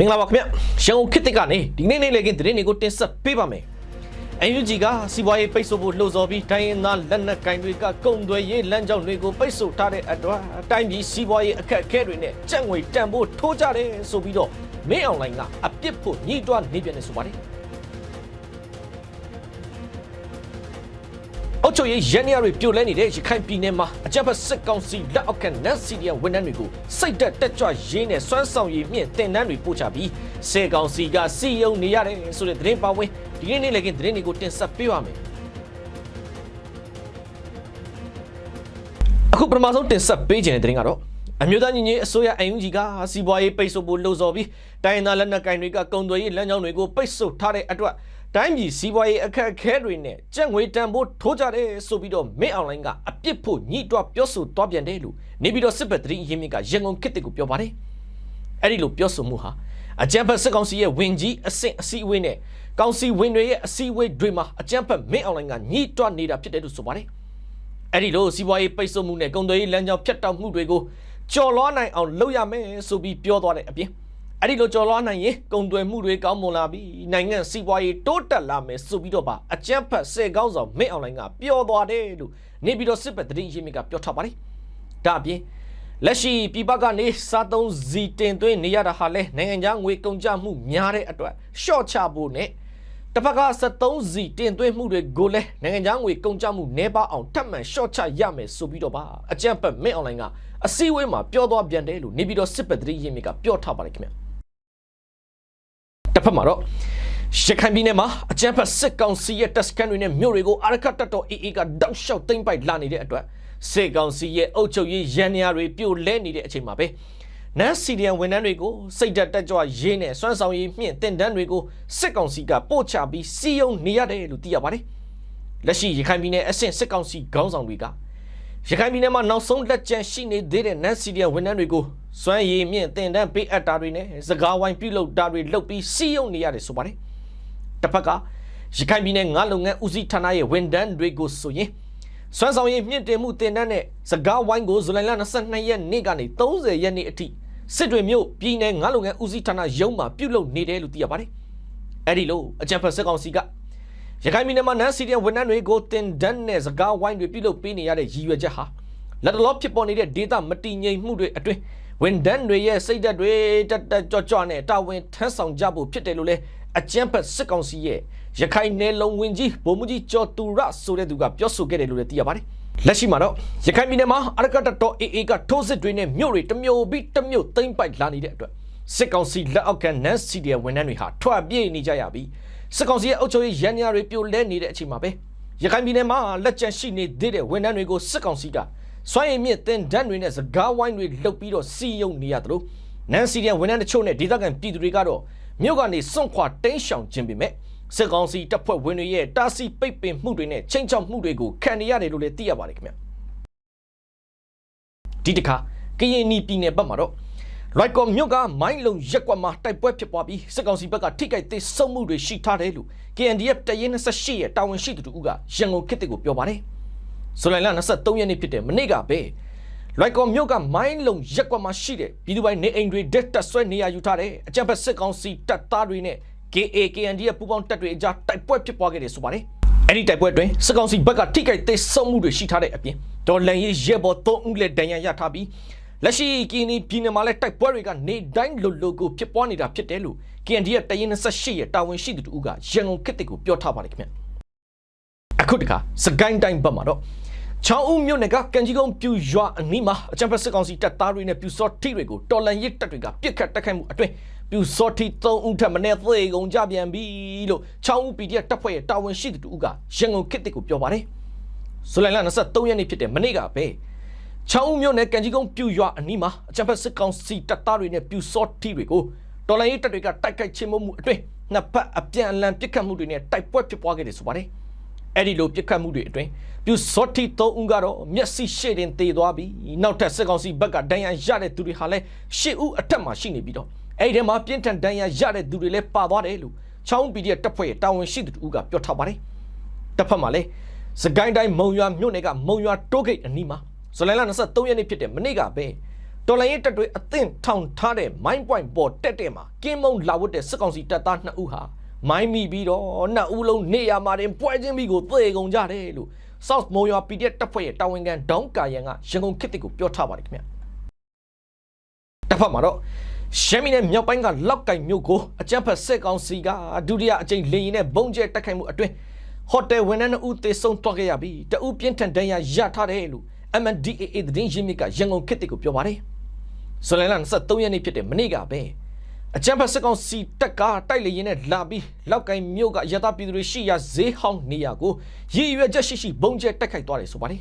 မင်္ဂလာပါခင်ဗျရန်ကုန်ခေတ်တစ်ကနေဒီနေ့နေ့လေကင်းသတင်းတွေကိုတင်ဆက်ပေးပါမယ်အန်ယူဂျီကစီးပွားရေးပိတ်ဆို့ဖို့လှုံ့ဆော်ပြီးတိုင်းရင်းသားလက်နက်ကင်တွေကကုန်သွယ်ရေးလမ်းကြောင်းတွေကိုပိတ်ဆို့ထားတဲ့အတွက်အတိုင်းပြည်စီးပွားရေးအခက်အခဲတွေနဲ့ကြက်ငွေတန်ဖို့ထိုးကြတယ်ဆိုပြီးတော့မင်းအွန်လိုင်းကအပြစ်ဖို့ညှိတွားနေပြန်နေဆိုပါတယ် အုတ်ချုပ်ရေးရန်နီယာတွေပြိုလဲနေတဲ့ရခိုင်ပြည်နယ်မှာအကြမ်းဖက်စစ်ကောင်စီလက်အောက်ကနက်စီဒီယဝန်ထမ်းတွေကိုစိတ်တက်တက်ကြွရင်းနဲ့စွမ်းဆောင်ရည်မြင့်တင်တန်းတွေပို့ချပြီးစေကောင်စီကစီယုံနေရတယ်ဆိုတဲ့သတင်းပါဝင်ဒီနေ့နေ့လည်းကသတင်းတွေကိုတင်ဆက်ပေးပါမယ်အခုပထမဆုံးတင်ဆက်ပေးခြင်းတဲ့သတင်းကတော့အမျိုးသားညီညွတ်ရေးအစိုးရအန်ယူဂျီကစီးပွားရေးပိတ်ဆို့ဖို့လှုံ့ဆော်ပြီးတိုင်းရင်းသားလက်နက်ကိုင်တွေကကုန်သွယ်ရေးလမ်းကြောင်းတွေကိုပိတ်ဆို့ထားတဲ့အတွက် တိုင်းပြည်စီးပွားရေးအခက်အခဲတွေနဲ့ကြက်ငွေတန်ဖို့ထိုးကြတယ်ဆိုပြီးတော့မင်းအွန်လိုင်းကအပြစ်ဖို့ညှိတွားပြောဆိုသွားပြန်တယ်လို့နေပြီးတော့စစ်ဘက်သတင်းရင်းမြစ်ကရန်ကုန်ခေတ်ကိုပြောပါတယ်အဲ့ဒီလိုပြောဆိုမှုဟာအကြံဖက်စစ်ကောင်စီရဲ့ဝင်ကြီးအဆင့်အစည်းအဝေးနဲ့ကောင်စီဝင်တွေရဲ့အစည်းအဝေးတွေမှာအကြံဖက်မင်းအွန်လိုင်းကညှိတွားနေတာဖြစ်တယ်လို့ဆိုပါတယ်အဲ့ဒီလိုစီးပွားရေးပိတ်ဆို့မှုနဲ့ကုန်သွယ်ရေးလမ်းကြောင်းဖြတ်တောက်မှုတွေကိုကြော်လွှားနိုင်အောင်လုပ်ရမယ်ဆိုပြီးပြောသွားတဲ့အပြင် အဲ့ဒီလိုကြော်လွှားနိုင်ရင်ကုန်သွယ်မှုတွေကောင်းမွန်လာပြီးနိုင်ငံစီးပွားရေးတိုးတက်လာမယ်ဆိုပြီးတော့ပါအကြမ်းဖက်စေကောင်းဆောင်မင်းအွန်လိုင်းကပြောသွားတယ်လို့နေပြီးတော့စစ်ဘက်သတင်းရင်းမြစ်ကပြောထားပါတယ်ဒါအပြင်လက်ရှိပြည်ပကနေစားသုံးစီတင်သွင်းနေရတာဟာလဲနိုင်ငံခြားငွေကုန်ကျမှုများတဲ့အတွက်ရှော့ချဖို့နဲ့တစ်ဖက်က73စီတင်သွင်းမှုတွေကိုလည်းနိုင်ငံခြားငွေကုန်ကျမှုနှဲပါအောင်ထပ်မံရှော့ချရမယ်ဆိုပြီးတော့ပါအကြံဖက်မင်းအွန်လိုင်းကအစည်းအဝေးမှာပြောသွားပြန်တယ်လို့နေပြီးတော့စစ်ဘက်သတင်းရင်းမြစ်ကပြောထားပါတယ်ခင်ဗျ တစ်ဖက်မှာတော့ရခိုင်ပြည်နယ်မှာအကြမ်းဖက်စစ်ကောင်စီရဲ့တပ်စခန်းတွေနဲ့မြို့တွေကိုအာရခတ်တပ်တော် AA ကတောက်လျှောက်သိမ်းပိုက်လာနေတဲ့အတွက်စစ်ကောင်စီရဲ့အုပ်ချုပ်ရေးရန်နေရာတွေပြိုလဲနေတဲ့အချိန်မှာပဲနတ်စီဒီယန်ဝန်ထမ်းတွေကိုစိတ်ဓာတ်တက်ကြွရေးနဲ့စွမ်းဆောင်ရည်မြင့်တင်တန်းတွေကိုစစ်ကောင်စီကပို့ချပြီးစီယုံနေရတယ်လို့သိရပါတယ်။လက်ရှိရခိုင်ပြည်နယ်အဆင့်စစ်ကောင်စီခေါင်းဆောင်တွေကရခိုင်ပြည်နယ်မှာနောက်ဆုံးလက်ကျန်ရှိနေသေးတဲ့နတ်စီဒီယန်ဝန်ထမ်းတွေကို စွမ်းရည်မြင့်တင်တန်းပေးအပ်တာတွေနဲ့စကားဝိုင်းပြုလုပ်တာတွေလုပ်ပြီးစီယုံနေရတယ်ဆိုပါတယ်။တစ်ဖက်ကရခိုင်ပြည်နယ်ငါလုပ်ငန်းဦးစီးဌာနရဲ့ဝန်ထမ်းတွေကိုဆိုရင်စွမ်းဆောင်ရည်မြင့်တင်မှုတင်တန်းနဲ့စကားဝိုင်းကိုဇူလိုင်လ22ရက်နေ့ကနေ30ရက်နေ့အထိစစ်တွေမြို့ပြည်နယ်ငါလုပ်ငန်းဦးစီးဌာနရုံးမှာပြုလုပ်နေတယ်လို့သိရပါတယ်။အဲဒီလိုအကြံဖတ်စစ်ကောင်စီကရခိုင်ပြည်နယ်မှာနန်းစီဒီယန်ဝန်ထမ်းတွေကိုတင်ဒန်းနဲ့စကားဝိုင်းတွေပြုလုပ်ပေးနေရတဲ့ရည်ရွယ်ချက်ဟာလက်တလောဖြစ်ပေါ်နေတဲ့ဒေတာမတည်ငြိမ်မှုတွေအတွင်း ဝန်ဒန်းတွေရဲ့စိတ်ဓာတ်တွေတက်တက်ကြွကြွနဲ့တာဝန်ထမ်းဆောင်ကြဖို့ဖြစ်တယ်လို့လဲအကြံဖတ်စစ်ကောင်စီရဲ့ရခိုင်နယ်လုံဝင်ကြီးဗိုလ်မှူးကြီးကျော်သူရဆိုတဲ့သူကပြောဆိုခဲ့တယ်လို့လည်းသိရပါတယ်။လက်ရှိမှာတော့ရခိုင်ပြည်နယ်မှာအရကတတော် AA ကထိုးစစ်တွေနဲ့မြို့တွေတစ်မြို့ပြီးတစ်မြို့သိမ်းပိုက်လာနေတဲ့အတွက်စစ်ကောင်စီလက်အောက်ကနန်းစီဒီယဝန်ထမ်းတွေဟာထွက်ပြေးနေကြရပြီးစစ်ကောင်စီရဲ့အုပ်ချုပ်ရေးရန်ရာတွေပြိုလဲနေတဲ့အချိန်မှာပဲရခိုင်ပြည်နယ်မှာလက်ကျန်ရှိနေသေးတဲ့ဝန်ထမ်းတွေကိုစစ်ကောင်စီက စွမ်းရည်မြင့်တင်ဒန်းတွေနဲ့စကားဝိုင်းတွေလှုပ်ပြီးတော့စီယုံနေရတယ်လို့နန်းစီဒီယဝန်ထမ်းတချို့နဲ့ဒေသခံပြည်သူတွေကတော့မြို့ကနေစွန့်ခွာတိမ်းရှောင်ခြင်းပေမဲ့စစ်ကောင်စီတပ်ဖွဲ့ဝင်တွေရဲ့တာစီပိတ်ပင်မှုတွေနဲ့ချိန်ချောက်မှုတွေကိုခံနေရတယ်လို့လည်းသိရပါတယ်ခင်ဗျဒီတခါကရင်နီပြည်နယ်ဘက်မှာတော့လိုက်ကော်မြို့ကမိုင်းလုံရက်ကွက်မှာတိုက်ပွဲဖြစ်ပွားပြီးစစ်ကောင်စီဘက်ကထိခိုက်သေးဆုံးမှုတွေရှိထားတယ်လို့ KNDF တရင်28ရဲ့တာဝန်ရှိသူတို့ကရန်ကုန်ခေတ်ကိုပြောပါတယ် ဇူလိုင်လ23ရက်နေ့ဖြစ်တဲ့မနေ့ကပဲလိုက်ကော်မြို့ကမိုင်းလုံရက်ကွက်မှာရှိတဲ့ပြည်သူပိုင်နေအိမ်တွေတက်တက်ဆွဲနေရယူထားတဲ့အကြံဖက်စစ်ကောင်စီတပ်သားတွေနဲ့ KA KND ရဲ့ပူးပေါင်းတပ်တွေအကြားတိုက်ပွဲဖြစ်ပွားခဲ့တယ်ဆိုပါတယ်။အဲ့ဒီတိုက်ပွဲအတွင်းစစ်ကောင်စီဘက်ကထိခိုက်သေးဆုံးမှုတွေရှိထားတဲ့အပြင်ဒေါ်လန်ရေးရဲဘော်၃ဦးလည်းဒဏ်ရာရထားပြီးလက်ရှိကီနီပြည်နယ်မှာလည်းတိုက်ပွဲတွေကနေတိုင်းလိုလိုကိုဖြစ်ပွားနေတာဖြစ်တယ်လို့ KND ရဲ့တရင်28ရဲ့တာဝန်ရှိသူတို့ကရန်ကုန်ခေတ်တစ်ကိုပြောထားပါတယ်ခင်ဗျ။ အခုတခါစကိုင်းတိုင်းဘက်မှာတော့ချောင်းဦးမြို့နယ်ကကန်ကြီးကုန်းပြူရွာအနီးမှာအကြံဖက်စစ်ကောင်စီတပ်သားတွေနဲ့ပြူစောထိတွေကိုတော်လန်ရစ်တပ်တွေကပြစ်ခတ်တိုက်ခိုက်မှုအတွင်းပြူစောထိ3ဦးထပ်မံသေကုန်ကြပြန်ပြီလို့ချောင်းဦး PDF တပ်ဖွဲ့ရဲ့တာဝန်ရှိသူတို့ကရန်ကုန်ခေတ်တစ်ကိုပြောပါတယ်။ဇူလိုင်လ23ရက်နေ့ဖြစ်တဲ့မနေ့ကပဲချောင်းဦးမြို့နယ်ကန်ကြီးကုန်းပြူရွာအနီးမှာအကြံဖက်စစ်ကောင်စီတပ်သားတွေနဲ့ပြူစောထိတွေကိုတော်လန်ရစ်တပ်တွေကတိုက်ခိုက်ခြင်းမှုအတွင်းနှစ်ဖက်အပြန်အလှန်ပစ်ခတ်မှုတွေနဲ့တိုက်ပွဲဖြစ်ပွားခဲ့တယ်ဆိုပါတယ်။ အဲ့ဒီလိုပြစ်ခတ်မှုတွေအတွင်းပြူစောတိ၃ဦးကတော့မျက်စိရှေ့တင်သေသွားပြီးနောက်ထပ်စစ်ကောင်စီဘက်ကဒဏ်ရာရတဲ့သူတွေဟာလည်းရှစ်ဦးအထက်မှာရှိနေပြီးတော့အဲ့ဒီထဲမှာပြင်းထန်ဒဏ်ရာရတဲ့သူတွေလည်းပါသွားတယ်လို့ချောင်းပီဒီတပ်ဖွဲ့ရဲ့တာဝန်ရှိသူတို့ကပြောထားပါတယ်တစ်ဖက်မှာလည်းစကိုင်းတိုင်းမုံရွာမြို့နယ်ကမုံရွာတိုးဂိတ်အနီးမှာဇူလိုင်လ23ရက်နေ့ဖြစ်တဲ့မနေ့ကပဲတော်လိုင်းရဲ့တပ်တွေအသင့်ထောင်ထားတဲ့ mine point ပေါ်တက်တဲ့မှာကင်းမုံလာဝတ်တဲ့စစ်ကောင်စီတပ်သား2ဦးဟာ မိုင်းမိပြီးတော့နှစ်ဦးလုံးနေရာမှာတင်ပွဲချင်းပြီးကိုသေကုန်ကြတယ်လို့ South Moya PDF တပ်ဖွဲ့ရဲ့တာဝန်ခံဒေါင်းကာယန်ကရန်ကုန်ခေတ်တစ်ကိုပြောထားပါတယ်ခင်ဗျတစ်ဖက်မှာတော့ရှမ်းပြည်နယ်မြောက်ပိုင်းကလောက်ကင်မြို့ကိုအကြမ်းဖက်စစ်ကောင်စီကဒုတိယအကြိမ်လေရင်နဲ့ဘုံကျဲတိုက်ခိုက်မှုအတွင်းဟိုတယ်ဝန်ထမ်း2ဦးသေဆုံးသွားခဲ့ရပြီးတအူးပြင်းထန်ဒဏ်ရာရထားတယ်လို့ MNDAA သတင်းရင်းမြစ်ကရန်ကုန်ခေတ်တစ်ကိုပြောပါတယ်ဇူလိုင်လ23ရက်နေ့ဖြစ်တဲ့မနေ့ကပဲ အကြမ်းဖက်စစ်ကောင်စီတပ်ကတိုက်လေရင်နဲ့လာပြီးလောက်ကင်မြို့ကရသပြည်သူတွေရှိရာဈေးဟောင်းနေရာကိုရည်ရွယ်ချက်ရှိရှိဘုံကျဲတိုက်ခိုက်သွားတယ်ဆိုပါတယ်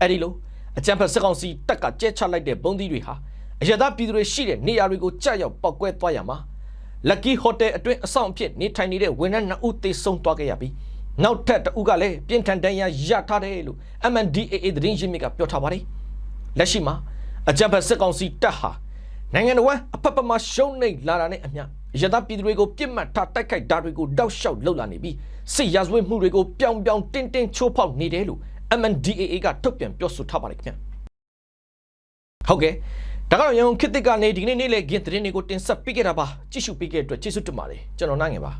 အဲ့ဒီလိုအကြမ်းဖက်စစ်ကောင်စီတပ်ကကျဲချလိုက်တဲ့ဘုံသီးတွေဟာအရသာပြည်သူတွေရှိတဲ့နေရာတွေကိုကြာရောက်ပောက်ကွဲသွားရမှာ Lucky Hotel အတွင်းအဆောင်အဖြစ်နေထိုင်နေတဲ့ဝန်ထမ်း2ဦးသေဆုံးသွားခဲ့ရပြီးနောက်ထပ်တဦးကလည်းပြင်းထန်ဒဏ်ရာရထားတယ်လို့ MNDAA သတင်းရင်းမြစ်ကပြောထားပါတယ်လက်ရှိမှာအကြမ်းဖက်စစ်ကောင်စီတပ်ဟာ နိုင်ငံတော်အဖက်ဖက်မှာရှုံးနိမ့်လာတာနဲ့အမျှရသပြည်သူတွေကိုပြစ်မှတ်ထားတိုက်ခိုက်တာတွေကိုတောက်လျှောက်လှုပ်လာနေပြီးစစ်ရာဇဝတ်မှုတွေကိုပြောင်ပြောင်တင်းတင်းချိုးဖောက်နေတယ်လို့ MNDAA ကထုတ်ပြန်ပြောဆိုထားပါတယ်ခင်ဗျာဟုတ်ကဲ့ဒါကတော့ရန်ကုန်ခေတ်သစ်ကနေဒီနေ့နေ့လေဂင်းသတင်းတွေကိုတင်ဆက်ပေးခဲ့တာပါကြည့်ရှုပေးခဲ့တဲ့အတွက်ကျေးဇူးတင်ပါတယ်ကျွန်တော်နိုင်ငယ်ပါ